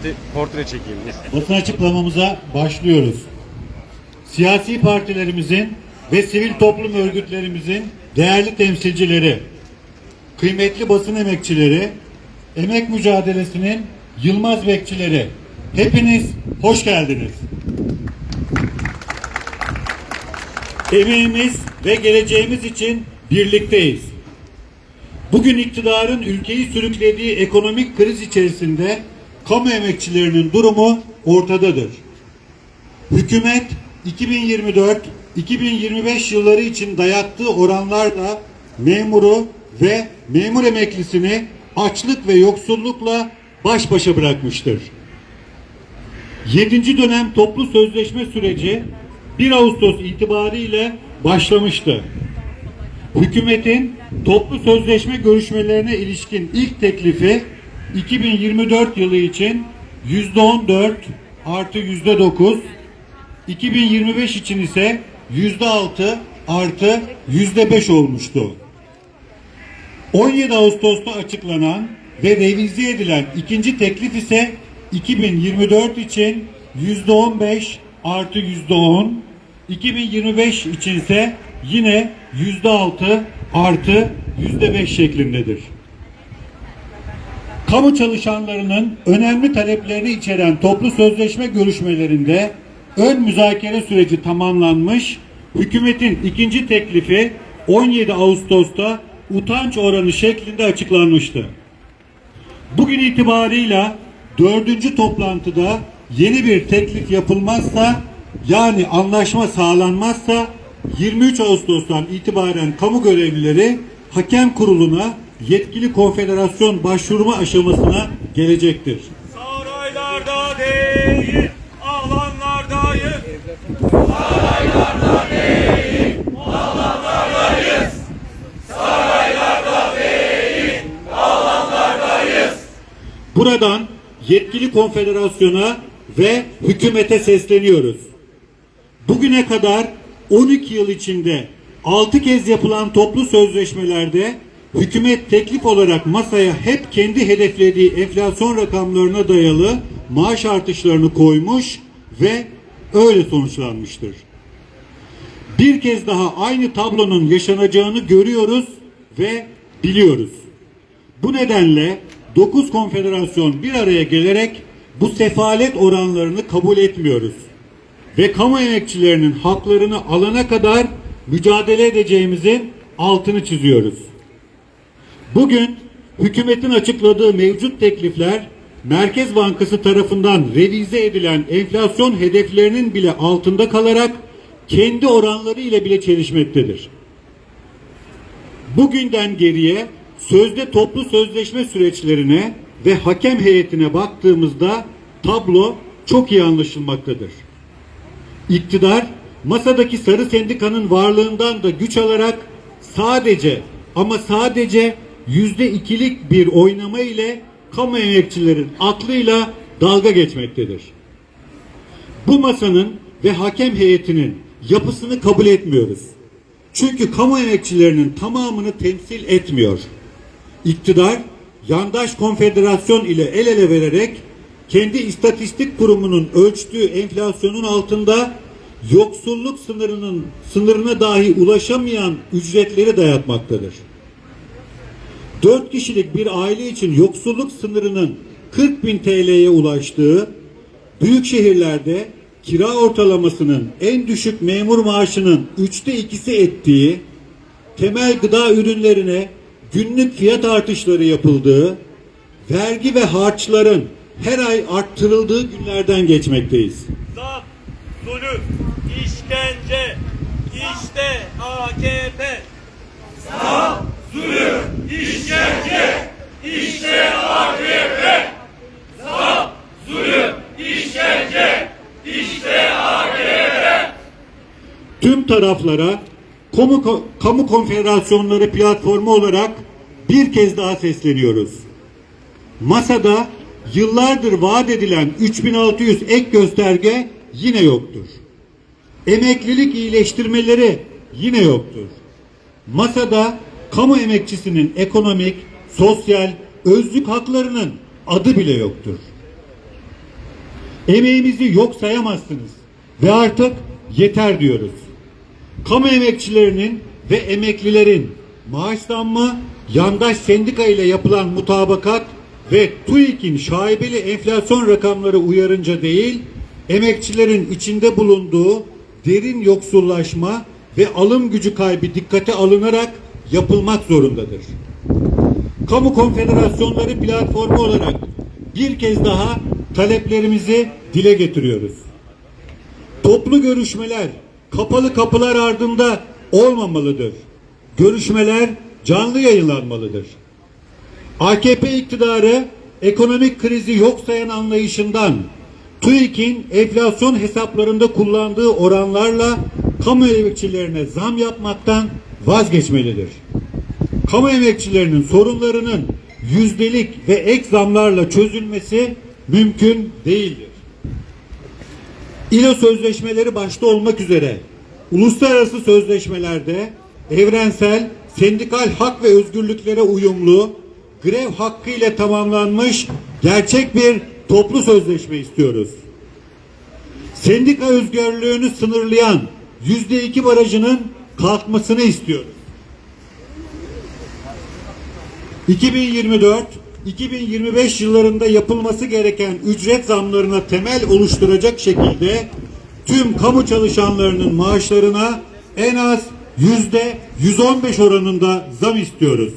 portre, portre çekeyim. Basın açıklamamıza başlıyoruz. Siyasi partilerimizin ve sivil toplum örgütlerimizin değerli temsilcileri, kıymetli basın emekçileri, emek mücadelesinin Yılmaz bekçileri, hepiniz hoş geldiniz. Emeğimiz ve geleceğimiz için birlikteyiz. Bugün iktidarın ülkeyi sürüklediği ekonomik kriz içerisinde kamu emekçilerinin durumu ortadadır. Hükümet 2024-2025 yılları için dayattığı oranlarla memuru ve memur emeklisini açlık ve yoksullukla baş başa bırakmıştır. 7. dönem toplu sözleşme süreci 1 Ağustos itibariyle başlamıştı. Hükümetin toplu sözleşme görüşmelerine ilişkin ilk teklifi 2024 yılı için %14 artı %9, 2025 için ise %6 artı %5 olmuştu. 17 Ağustos'ta açıklanan ve revize edilen ikinci teklif ise 2024 için %15 artı %10, 2025 için ise yine %6 artı %5 şeklindedir. Kamu çalışanlarının önemli taleplerini içeren toplu sözleşme görüşmelerinde ön müzakere süreci tamamlanmış, hükümetin ikinci teklifi 17 Ağustos'ta utanç oranı şeklinde açıklanmıştı. Bugün itibarıyla dördüncü toplantıda yeni bir teklif yapılmazsa yani anlaşma sağlanmazsa 23 Ağustos'tan itibaren kamu görevlileri hakem kuruluna yetkili konfederasyon başvurma aşamasına gelecektir. Saraylarda değil, alanlardayız. Buradan yetkili konfederasyona ve hükümete sesleniyoruz. Bugüne kadar 12 yıl içinde 6 kez yapılan toplu sözleşmelerde hükümet teklif olarak masaya hep kendi hedeflediği enflasyon rakamlarına dayalı maaş artışlarını koymuş ve öyle sonuçlanmıştır. Bir kez daha aynı tablonun yaşanacağını görüyoruz ve biliyoruz. Bu nedenle 9 konfederasyon bir araya gelerek bu sefalet oranlarını kabul etmiyoruz. Ve kamu emekçilerinin haklarını alana kadar mücadele edeceğimizin altını çiziyoruz. Bugün hükümetin açıkladığı mevcut teklifler Merkez Bankası tarafından revize edilen enflasyon hedeflerinin bile altında kalarak kendi oranları ile bile çelişmektedir. Bugünden geriye sözde toplu sözleşme süreçlerine ve hakem heyetine baktığımızda tablo çok iyi anlaşılmaktadır. İktidar masadaki sarı sendikanın varlığından da güç alarak sadece ama sadece yüzde ikilik bir oynama ile kamu emekçilerin aklıyla dalga geçmektedir. Bu masanın ve hakem heyetinin yapısını kabul etmiyoruz. Çünkü kamu emekçilerinin tamamını temsil etmiyor. İktidar yandaş konfederasyon ile el ele vererek kendi istatistik kurumunun ölçtüğü enflasyonun altında yoksulluk sınırının sınırına dahi ulaşamayan ücretleri dayatmaktadır. 4 kişilik bir aile için yoksulluk sınırının 40 bin TL'ye ulaştığı, büyük şehirlerde kira ortalamasının en düşük memur maaşının üçte ikisi ettiği, temel gıda ürünlerine günlük fiyat artışları yapıldığı, vergi ve harçların her ay arttırıldığı günlerden geçmekteyiz. Zam, zulüm, işkence, işte AKP. Zam, zulüm, işkence, işte AKP. Zam, zulüm, işkence, işte AKP. tüm taraflara kamu, kamu konfederasyonları platformu olarak bir kez daha sesleniyoruz. Masada yıllardır vaat edilen 3600 ek gösterge yine yoktur. Emeklilik iyileştirmeleri yine yoktur. Masada kamu emekçisinin ekonomik, sosyal, özlük haklarının adı bile yoktur. Emeğimizi yok sayamazsınız ve artık yeter diyoruz. Kamu emekçilerinin ve emeklilerin maaş zammı, yandaş sendika ile yapılan mutabakat ve TÜİK'in şaibeli enflasyon rakamları uyarınca değil, emekçilerin içinde bulunduğu derin yoksullaşma ve alım gücü kaybı dikkate alınarak yapılmak zorundadır. Kamu konfederasyonları platformu olarak bir kez daha taleplerimizi dile getiriyoruz. Toplu görüşmeler kapalı kapılar ardında olmamalıdır. Görüşmeler canlı yayınlanmalıdır. AKP iktidarı ekonomik krizi yok sayan anlayışından TÜİK'in enflasyon hesaplarında kullandığı oranlarla kamu emekçilerine zam yapmaktan vazgeçmelidir. Kamu emekçilerinin sorunlarının yüzdelik ve ek zamlarla çözülmesi mümkün değildir. İLO sözleşmeleri başta olmak üzere uluslararası sözleşmelerde evrensel sendikal hak ve özgürlüklere uyumlu grev hakkı ile tamamlanmış gerçek bir toplu sözleşme istiyoruz. Sendika özgürlüğünü sınırlayan yüzde iki barajının kalkmasını istiyoruz. 2024-2025 yıllarında yapılması gereken ücret zamlarına temel oluşturacak şekilde tüm kamu çalışanlarının maaşlarına en az yüzde 115 oranında zam istiyoruz.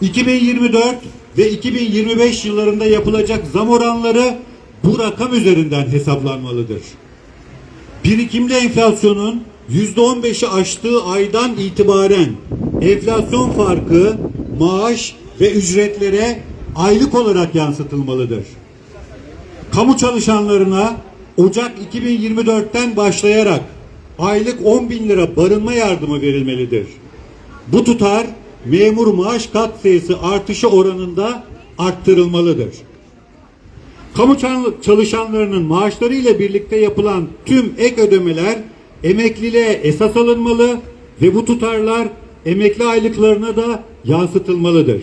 2024 ve 2025 yıllarında yapılacak zam oranları bu rakam üzerinden hesaplanmalıdır. Birikimli enflasyonun %15'i aştığı aydan itibaren enflasyon farkı maaş ve ücretlere aylık olarak yansıtılmalıdır. Kamu çalışanlarına Ocak 2024'ten başlayarak aylık 10 bin lira barınma yardımı verilmelidir. Bu tutar memur maaş kat sayısı artışı oranında arttırılmalıdır. Kamu çalışanlarının maaşları ile birlikte yapılan tüm ek ödemeler emekliliğe esas alınmalı ve bu tutarlar emekli aylıklarına da yansıtılmalıdır.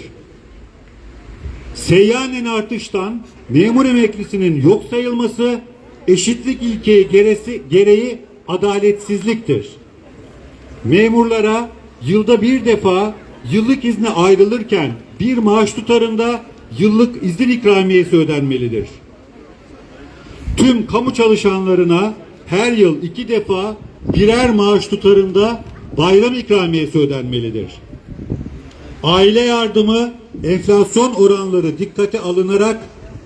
Seyyanen artıştan memur emeklisinin yok sayılması eşitlik ilkeyi geresi, gereği adaletsizliktir. Memurlara yılda bir defa yıllık izne ayrılırken bir maaş tutarında yıllık izin ikramiyesi ödenmelidir. Tüm kamu çalışanlarına her yıl iki defa birer maaş tutarında bayram ikramiyesi ödenmelidir. Aile yardımı enflasyon oranları dikkate alınarak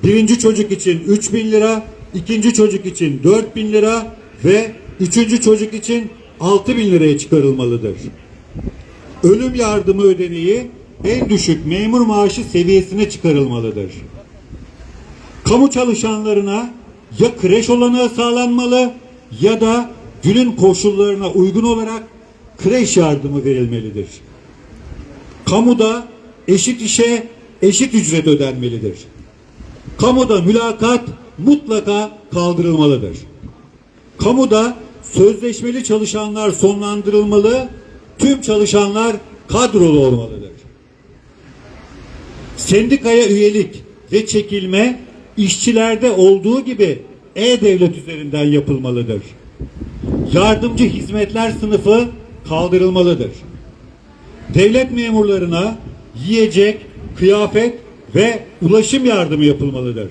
birinci çocuk için 3 bin lira, ikinci çocuk için 4 bin lira ve üçüncü çocuk için 6 bin liraya çıkarılmalıdır. Ölüm yardımı ödeneği en düşük memur maaşı seviyesine çıkarılmalıdır. Kamu çalışanlarına ya kreş olanağı sağlanmalı ya da günün koşullarına uygun olarak kreş yardımı verilmelidir. Kamuda eşit işe eşit ücret ödenmelidir. Kamuda mülakat mutlaka kaldırılmalıdır. Kamuda sözleşmeli çalışanlar sonlandırılmalı, tüm çalışanlar kadrolu olmalıdır. Sendikaya üyelik ve çekilme işçilerde olduğu gibi e-devlet üzerinden yapılmalıdır. Yardımcı hizmetler sınıfı kaldırılmalıdır. Devlet memurlarına yiyecek, kıyafet ve ulaşım yardımı yapılmalıdır.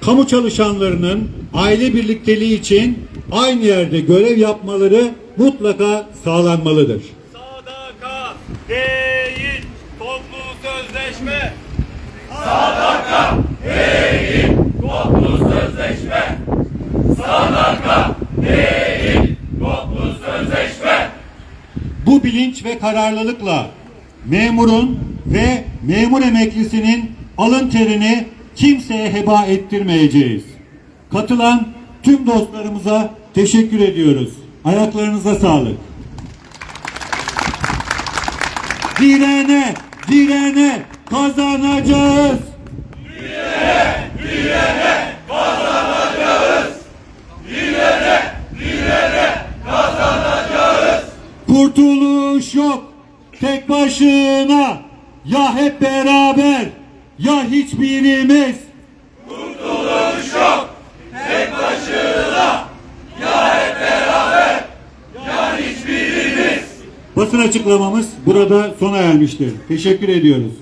Kamu çalışanlarının aile birlikteliği için aynı yerde görev yapmaları mutlaka sağlanmalıdır. Sadaka değil, toplu sözleşme. Toplu sözleşme. Sadaka değil. Toplu sözleşme. Bu bilinç ve kararlılıkla memurun ve memur emeklisinin alın terini kimseye heba ettirmeyeceğiz. Katılan tüm dostlarımıza teşekkür ediyoruz. Ayaklarınıza sağlık. Direne, direne kazanacağız. Kurtuluş yok. Tek başına ya hep beraber ya hiçbirimiz. Kurtuluş yok. Tek başına ya hep beraber ya hiçbirimiz. Basın açıklamamız burada sona ermiştir. Teşekkür ediyoruz.